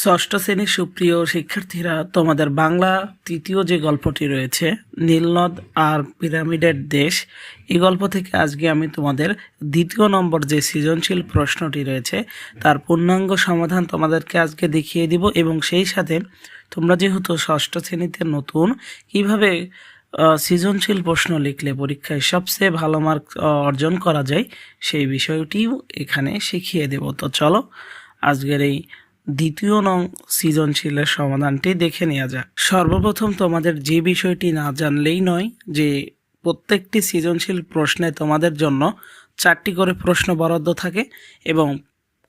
ষষ্ঠ শ্রেণির সুপ্রিয় শিক্ষার্থীরা, তোমাদের বাংলা তৃতীয় যে গল্পটি রয়েছে, নীলনদ আর পিরামিডের দেশ, এই গল্প থেকে আজকে আমি তোমাদের দ্বিতীয় নম্বর যে সৃজনশীল প্রশ্নটি রয়েছে, তার পূর্ণাঙ্গ সমাধান তোমাদেরকে আজকে দেখিয়ে দিব এবং সেই সাথে তোমরা যেহেতু ষষ্ঠ শ্রেণীতে নতুন, কীভাবে সৃজনশীল প্রশ্ন লিখলে পরীক্ষায় সবচেয়ে ভালো মার্ক অর্জন করা যায়, সেই বিষয়টিও এখানে শিখিয়ে দেব। তো চলো, আজকের এই দ্বিতীয় নং সৃজনশীলের সমাধানটি দেখে নেওয়া যাক। সর্বপ্রথম তোমাদের যে বিষয়টি না জানলেই নয় যে প্রত্যেকটি সৃজনশীল প্রশ্নে তোমাদের জন্য চারটি করে প্রশ্ন বরাদ্দ থাকে এবং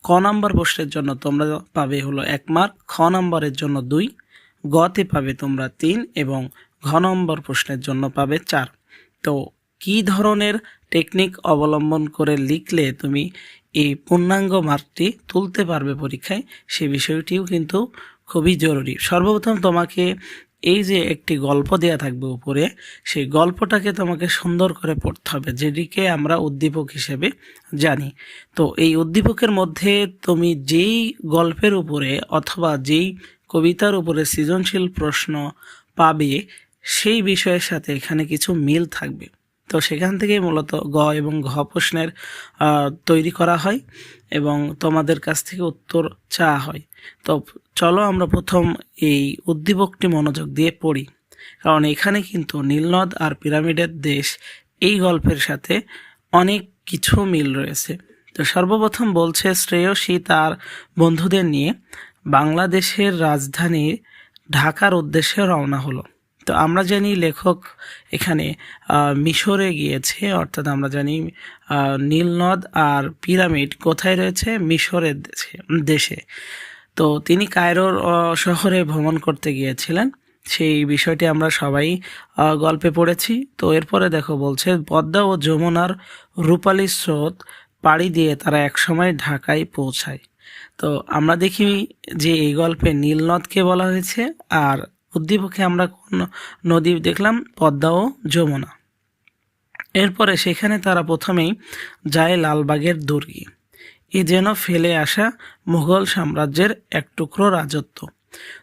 ক নাম্বার প্রশ্নের জন্য তোমরা পাবে হলো এক মার্ক, খ নাম্বারের জন্য দুই, গতে পাবে তোমরা তিন এবং ঘ নম্বর প্রশ্নের জন্য পাবে চার। তো কি ধরনের টেকনিক অবলম্বন করে লিখলে তুমি এই পূর্ণাঙ্গ মার্কটি তুলতে পারবে পরীক্ষায়, সে বিষয়টিও কিন্তু খুবই জরুরি। সর্বপ্রথম তোমাকে এই যে একটি গল্প দেয়া থাকবে উপরে, সেই গল্পটাকে তোমাকে সুন্দর করে পড়তে হবে, যেটিকে আমরা উদ্দীপক হিসেবে জানি। তো এই উদ্দীপকের মধ্যে তুমি যেই গল্পের উপরে অথবা যেই কবিতার উপরে সৃজনশীল প্রশ্ন পাবে, সেই বিষয়ের সাথে এখানে কিছু মিল থাকবে। তো সেখান থেকেই মূলত গ এবং ঘ প্রশ্নের তৈরি করা হয় এবং তোমাদের কাছ থেকে উত্তর চাওয়া হয়। তো চলো আমরা প্রথম এই উদ্দীপকটি মনোযোগ দিয়ে পড়ি। কারণ এখানে কিন্তু নীলনদ আর পিরামিডের দেশ এই গল্পের সাথে অনেক কিছু মিল রয়েছে। তো সর্বপ্রথম বলছে শ্রেয়সী তার বন্ধুদের নিয়ে বাংলাদেশের রাজধানী ঢাকার উদ্দেশ্যে রওনা হলো। তো আমরা জানি লেখক এখানে মিশরে গিয়েছে, অর্থাৎ আমরা জানি নীলনদ আর পিরামিড কোথায় রয়েছে? মিশরের দেশে দেশে। তো তিনি কায়রোর শহরে ভ্রমণ করতে গিয়েছিলেন। সেই বিষয়টি আমরা সবাই গল্পে পড়েছি। তো এরপরে দেখো, বলছে, পদ্মা ও যমুনার রূপালী স্রোত পাড়ি দিয়ে তারা একসময় ঢাকায় পৌঁছায়। তো আমরা দেখি যে এই গল্পে নীলনদকে বলা হয়েছে আর উদ্দীপকে আমরা কোন নদী দেখলাম? পদ্মা ও যমুনা। এরপরে সেখানে তারা প্রথমেই যায় লালবাগের দুর্গে। এ যেন ফেলে আসা মুঘল সাম্রাজ্যের এক টুকরো রাজত্ব।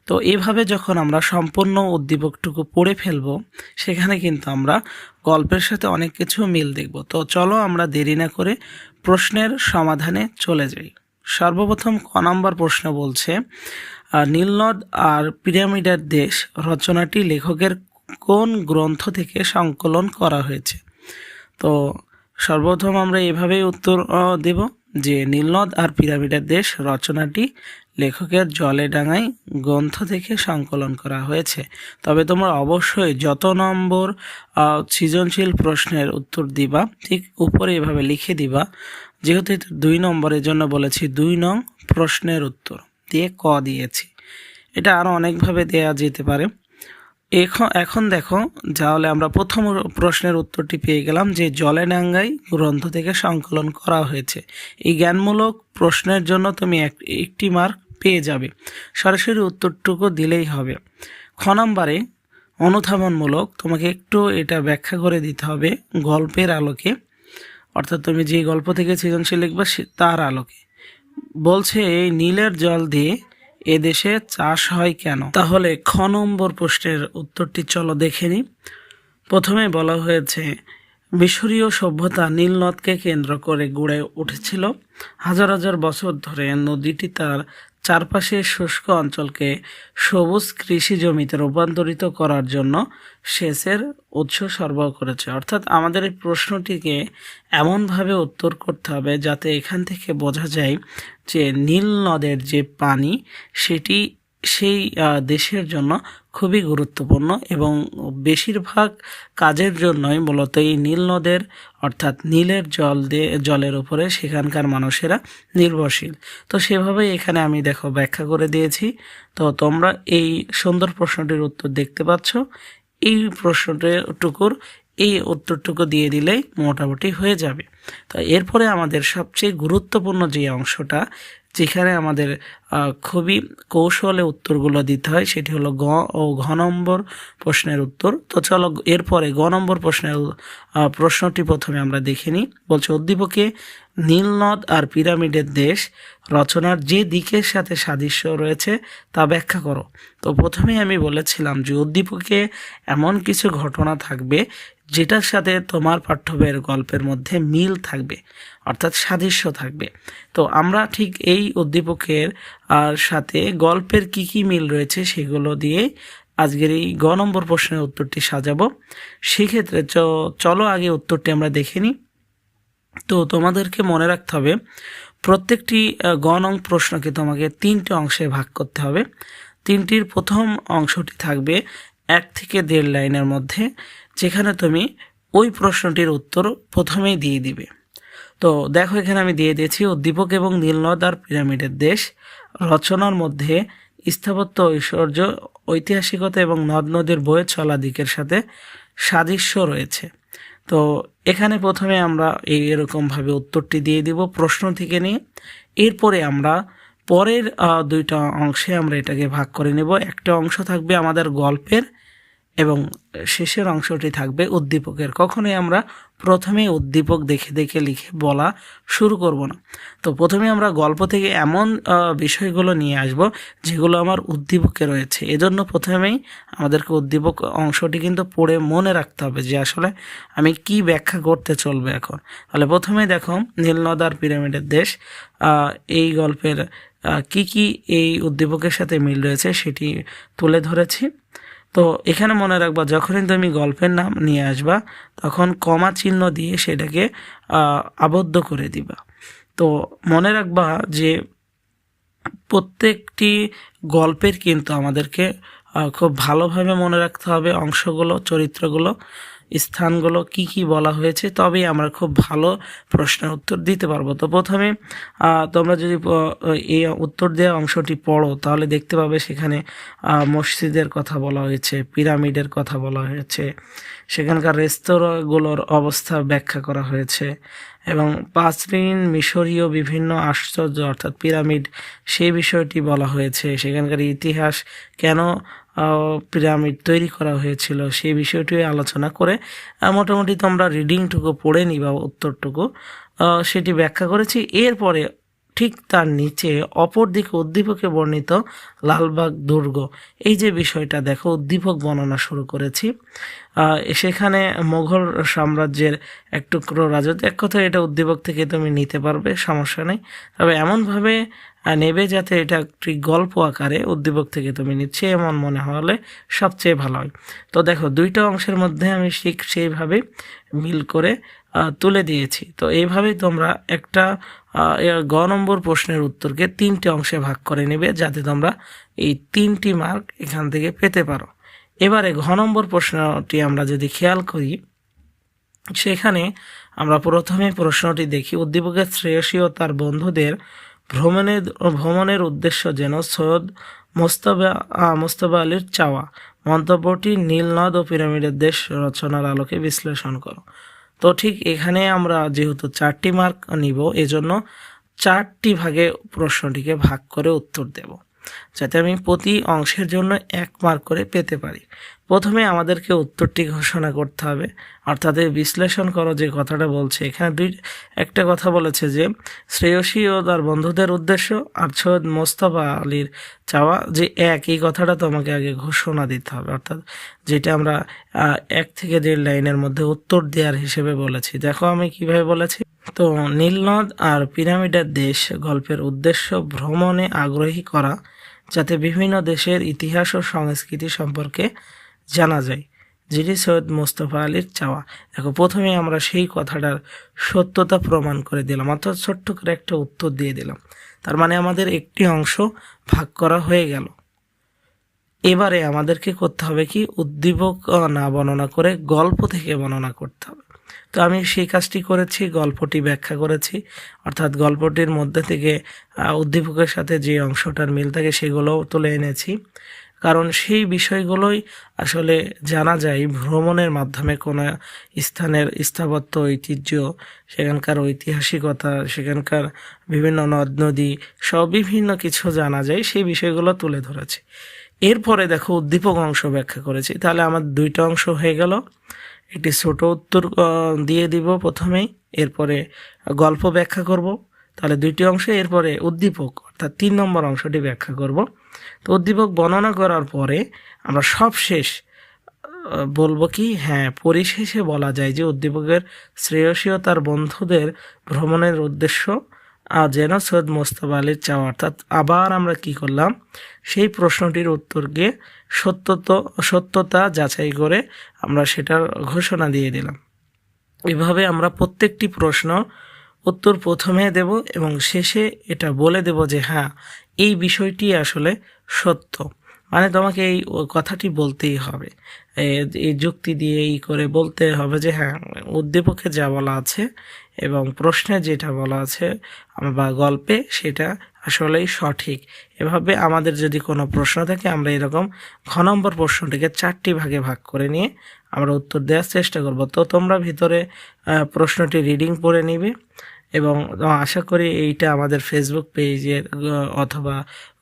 তো এভাবে যখন আমরা সম্পূর্ণ উদ্দীপকটুকু পড়ে ফেলব, সেখানে কিন্তু আমরা গল্পের সাথে অনেক কিছু মিল দেখব। তো চলো আমরা দেরি না করে প্রশ্নের সমাধানে চলে যাই। সর্বপ্রথম ক নম্বর প্রশ্ন বলছে নীলনদ আর পিরামিডের দেশ রচনাটি লেখকের কোন গ্রন্থ থেকে সংকলন করা হয়েছে? তো সর্বপ্রথম আমরা এভাবেই উত্তর দেব যে নীলনদ আর পিরামিডের দেশ রচনাটি লেখকের জলে ডাঙাই গ্রন্থ থেকে সংকলন করা হয়েছে। তবে তোমরা অবশ্যই যত নম্বর সৃজনশীল প্রশ্নের উত্তর দিবা, ঠিক উপরে এভাবে লিখে দিবা যেহেতু দুই নম্বরের জন্য বলেছি দুই নং প্রশ্নের উত্তর দিয়ে ক দিয়েছি। এটা আরও অনেকভাবে দেয়া যেতে পারে। এখন এখন দেখো তাহলে আমরা প্রথম প্রশ্নের উত্তরটি পেয়ে গেলাম যে জলে ডাঙ্গাই গ্রন্থ থেকে সংকলন করা হয়েছে। এই জ্ঞানমূলক প্রশ্নের জন্য তুমি এক- একটি মার্ক পেয়ে যাবে। সরাসরি উত্তরটুকু দিলেই হবে। খ নম্বরে, অনুধাবনমূলক, তোমাকে একটু এটা ব্যাখ্যা করে দিতে হবে গল্পের আলোকে। অর্থাৎ তুমি যে গল্প থেকে সৃজনশীল লিখবে তার আলোকে। বলছে, এই নীলের জল দিয়ে এদেশে চাষ হয় কেন? তাহলে খ নম্বর প্রশ্নের উত্তরটি চলো দেখে নিই। প্রথমে বলা হয়েছে মিশরীয় সভ্যতা নীল নদকে কেন্দ্র করে গড়ে উঠেছিল। হাজার হাজার বছর ধরে নদীটি তার চারপাশের শুষ্ক অঞ্চলকে সবুজ কৃষি জমিতে রূপান্তরিত করার জন্য সেচের উৎস সরবরাহ করেছে। অর্থাৎ আমাদের এই প্রশ্নটিকে এমনভাবে উত্তর করতে হবে যাতে এখান থেকে বোঝা যায় যে নীল নদের যে পানি, সেটি সেই দেশের জন্য খুবই গুরুত্বপূর্ণ এবং বেশিরভাগ কাজের জন্যই মূলত এই নীল নদের, অর্থাৎ নীলের জল দিয়ে জলের উপরে সেখানকার মানুষেরা নির্ভরশীল। তো সেভাবেই এখানে আমি দেখো ব্যাখ্যা করে দিয়েছি। তো তোমরা এই সুন্দর প্রশ্নটির উত্তর দেখতে পাচ্ছ। এই প্রশ্নটুকুর এই উত্তরটুকু দিয়ে দিলেই মোটামুটি হয়ে যাবে। তো এরপরে আমাদের সবচেয়ে গুরুত্বপূর্ণ যে অংশটা যেখানে আমাদের খুবই কৌশলে উত্তরগুলো দিতে হয়, সেটি হলো গ ও ঘ নম্বর প্রশ্নের উত্তর। তো চলো এরপরে গ নম্বর প্রশ্নের প্রশ্নটি প্রথমে আমরা দেখে নিই। বলছে, উদ্দীপকে নীলনদ আর পিরামিডের দেশ রচনার যে দিকের সাথে সাদৃশ্য রয়েছে তা ব্যাখ্যা করো। তো প্রথমেই আমি বলেছিলাম যে উদ্দীপকে এমন কিছু ঘটনা থাকবে যেটার সাথে তোমার পাঠ্যবইয়ের গল্পের মধ্যে মিল থাকবে অর্থাৎ সাদৃশ্য থাকবে। তো আমরা ঠিক এই উদ্দীপকের আর সাথে গল্পের কি কি মিল রয়েছে সেগুলো দিয়ে আজকের এই গ নম্বর প্রশ্নের উত্তরটি সাজাবো। সেক্ষেত্রে চলো আগে উত্তরটি আমরা দেখে নিই। তো তোমাদেরকে মনে রাখতে হবে প্রত্যেকটি আহ, গ প্রশ্নকে তোমাকে তিনটি অংশে ভাগ করতে হবে। তিনটির প্রথম অংশটি থাকবে এক থেকে দেড় লাইনের মধ্যে। যেখানে তুমি ওই প্রশ্নটির উত্তর প্রথমেই দিয়ে দিবে। তো দেখো, এখানে আমি দিয়ে দিয়েছি, উদ্দীপক এবং নীলনদ আর পিরামিডের দেশ। রচনার মধ্যে স্থাপত্য, ঐশ্বর্য, ঐতিহাসিকতা এবং নদ নদীর বয়ে চলা দিকের সাথে সাদৃশ্য রয়েছে। তো এখানে প্রথমে আমরা এই এরকমভাবে উত্তরটি দিয়ে দিব প্রশ্ন থেকে নিয়ে। এরপরে আমরা পরের দুইটা অংশে আমরা এটাকে ভাগ করে নেব। একটা অংশ থাকবে আমাদের গল্পের এবং শেষের অংশটি থাকবে উদ্দীপকের। কখনোই আমরা প্রথমে উদ্দীপক দেখে দেখে লিখে বলা শুরু করব না। তো প্রথমে আমরা গল্প থেকে এমন বিষয়গুলো নিয়ে আসব যেগুলো আমার উদ্দীপকে রয়েছে। এজন্য প্রথমেই আমাদেরকে উদ্দীপক অংশটি কিন্তু পড়ে মনে রাখতে হবে যে আসলে আমি কি ব্যাখ্যা করতে চলবে এখন। তাহলে প্রথমে দেখো, নীলনদার পিরামিডের দেশ এই গল্পের কি কি এই উদ্দীপকের সাথে মিল রয়েছে সেটি তুলে ধরেছি। তো এখানে মনে রাখবা, যখনই তুমি গল্পের নাম নিয়ে আসবা, তখন কমা চিহ্ন দিয়ে সেটাকে আবদ্ধ করে দিবা। তো মনে রাখবা যে প্রত্যেকটি গল্পের কিন্তু আমাদেরকে খুব ভালোভাবে মনে রাখতে হবে অংশগুলো, চরিত্রগুলো। স্থানগুলো কি কি বলা হয়েছে, তবেই আমরা খুব ভালো প্রশ্নের উত্তর দিতে পারব। তো প্রথমে তোমরা যদি এই উত্তর দেওয়া অংশটি পড়ো, তাহলে দেখতে পাবে সেখানে মসজিদের কথা বলা হয়েছে, পিরামিডের কথা বলা হয়েছে, সেখানকার রেস্তোরাঁগুলোর অবস্থা ব্যাখ্যা করা হয়েছে, এবং প্রাচীন মিশরীয় বিভিন্ন আশ্চর্য, অর্থাৎ পিরামিড সেই বিষয়টি বলা হয়েছে, সেখানকার ইতিহাস কেন পিরামিড তৈরি করা হয়েছিল, সেই বিষয়টি আলোচনা করে মোটামুটি তোমরা রিডিংটুকু পড়ে নিবা, উত্তরটুকু। সেটি ব্যাখ্যা করেছি। এরপরে ঠিক তার নিচে অপর দিকে উদ্দীপকে বর্ণিত লালবাগ দুর্গ। এই যে বিষয়টা, দেখো, উদ্দীপক বর্ণনা শুরু করেছি। সেখানে মোগল সাম্রাজ্যের এক টুকরো রাজত্ব, এক কথা এটা উদ্দীপক থেকে তুমি নিতে পারবে, সমস্যা নেই। তবে এমনভাবে নেবে যাতে এটা একটি গল্প আকারে উদ্দীপক থেকে তুমি নিচ্ছে, এমন মনে হলে সবচেয়ে ভালো হয়। তো দেখো, দুইটা অংশের মধ্যে আমি ঠিক সেইভাবে মিল করে তুলে দিয়েছি। তো এইভাবেই তোমরা একটা গ নম্বর প্রশ্নের উত্তরকে তিনটি অংশে ভাগ করে নেবে যাতে তোমরা এই তিনটি মার্ক এখান থেকে পেতে পারো। এবারে ঘ নম্বর প্রশ্নটি আমরা যদি খেয়াল করি সেখানে আমরা প্রথমে প্রশ্নটি দেখি উদ্দীপকের শ্রেয়সী ও তার বন্ধুদের ভ্রমণের ভ্রমণের উদ্দেশ্য যেন সৈয়দ মোস্তফা আহ, মোস্তফা আলীর চাওয়া। মন্তব্যটি নীলনদ ও পিরামিডের দেশ রচনার আলোকে বিশ্লেষণ করো। তো ঠিক এখানে আমরা যেহেতু চারটি মার্ক নিব, এজন্য চারটি ভাগে প্রশ্নটিকে ভাগ করে উত্তর দেব। যাতে আমি প্রতি অংশের জন্য এক মার্ক করে পেতে পারি। প্রথমে আমাদেরকে উত্তরটি ঘোষণা করতে হবে। অর্থাৎ বিশ্লেষণ করো যে কথাটা বলছে। এখানে দুই, একটা কথা বলেছে যে, শ্রেয়সী ও তার বন্ধুদের উদ্দেশ্য আর সৈয়দ মোস্তফা আলীর চাওয়া যে এক। এই কথাটা তোমাকে আগে ঘোষণা দিতে হবে। অর্থাৎ যেটা আমরা এক থেকে দেড় লাইনের মধ্যে উত্তর দেওয়ার হিসেবে বলেছি। দেখো আমি কীভাবে বলেছি। তো, নীলনদ আর পিরামিডের দেশ গল্পের উদ্দেশ্য ভ্রমণে আগ্রহী করা যাতে বিভিন্ন দেশের ইতিহাস ও সংস্কৃতি সম্পর্কে জানা যায়। যেটি সৈয়দ মোস্তফা আলীর চাওয়া। দেখো প্রথমে আমরা সেই কথাটার সত্যতা প্রমাণ করে দিলাম, অর্থাৎ ছোট্ট করে একটা উত্তর দিয়ে দিলাম। তার মানে আমাদের একটি অংশ ভাগ করা হয়ে গেল। এবারে আমাদেরকে করতে হবে কি? উদ্দীপক না বর্ণনা করে গল্প থেকে বর্ণনা করতে হবে। তো আমি সেই কাজটি করেছি, গল্পটি ব্যাখ্যা করেছি। অর্থাৎ গল্পটির মধ্যে থেকে উদ্দীপকের সাথে যে অংশটার মিল থাকে সেগুলোও তুলে এনেছি। কারণ সেই বিষয়গুলোই আসলে জানা যায় ভ্রমণের মাধ্যমে কোনো স্থানের স্থাপত্য, ঐতিহ্য, সেখানকার ঐতিহাসিকতা, সেখানকার বিভিন্ন নদ, নদী, সব বিভিন্ন কিছু জানা যায়, সেই বিষয়গুলো তুলে ধরেছে। এরপরে দেখো উদ্দীপক অংশ ব্যাখ্যা করেছি। তাহলে আমার দুইটা অংশ হয়ে গেল। একটি ছোট উত্তর দিয়ে দিব প্রথমেই, এরপরে গল্প ব্যাখ্যা করব। তাহলে দুইটি অংশ, এরপরে উদ্দীপক, অর্থাৎ তিন নম্বর অংশটি ব্যাখ্যা করব। তো উদ্দীপক বর্ণনা করার পরে আমরা সব শেষ বলব কি হ্যাঁ পরিশেষে বলা যায় যে উদ্দীপকের শ্রেয়সী ও তার বন্ধুদের ভ্রমণের উদ্দেশ্য যেন সৈয়দ মোস্তফা আলীর চাওয়া, অর্থাৎ আবার আমরা কি করলাম? সেই প্রশ্নটির উত্তরকে সত্যত, সত্যতা যাচাই করে আমরা সেটার ঘোষণা দিয়ে দিলাম। এভাবে আমরা প্রত্যেকটি প্রশ্ন উত্তর প্রথমে দেব এবং শেষে এটা বলে দেব যে হ্যাঁ এই বিষয়টি আসলে সত্য। মানে তোমাকে এই কথাটি বলতেই হবে। এই যুক্তি দিয়ে এই করে বলতে হবে যে হ্যাঁ উদ্দীপকে যা বলা আছে এবং প্রশ্নে যেটা বলা আছে বা গল্পে সেটা আসলেই সঠিক। এভাবে আমাদের যদি কোনো প্রশ্ন থাকে, আমরা এরকম ঘ নম্বর প্রশ্নটিকে চারটি ভাগে ভাগ করে নিয়ে আমরা উত্তর দেওয়ার চেষ্টা করব। তো তোমরা ভিতরে প্রশ্নটি রিডিং পড়ে নিবে এবং আশা করি এইটা আমাদের ফেসবুক পেজের অথবা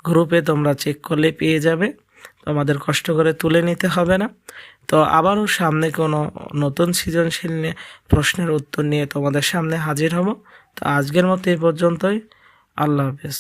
গ্রুপে তোমরা চেক করলে পেয়ে যাবে। তোমাদের কষ্ট করে তুলে নিতে হবে না। তো আবারও সামনে কোনো নতুন সৃজনশীল নিয়ে প্রশ্নের উত্তর নিয়ে তোমাদের সামনে হাজির হব। তো আজকের মতো এই পর্যন্তই। আল্লাহ হাফেজ।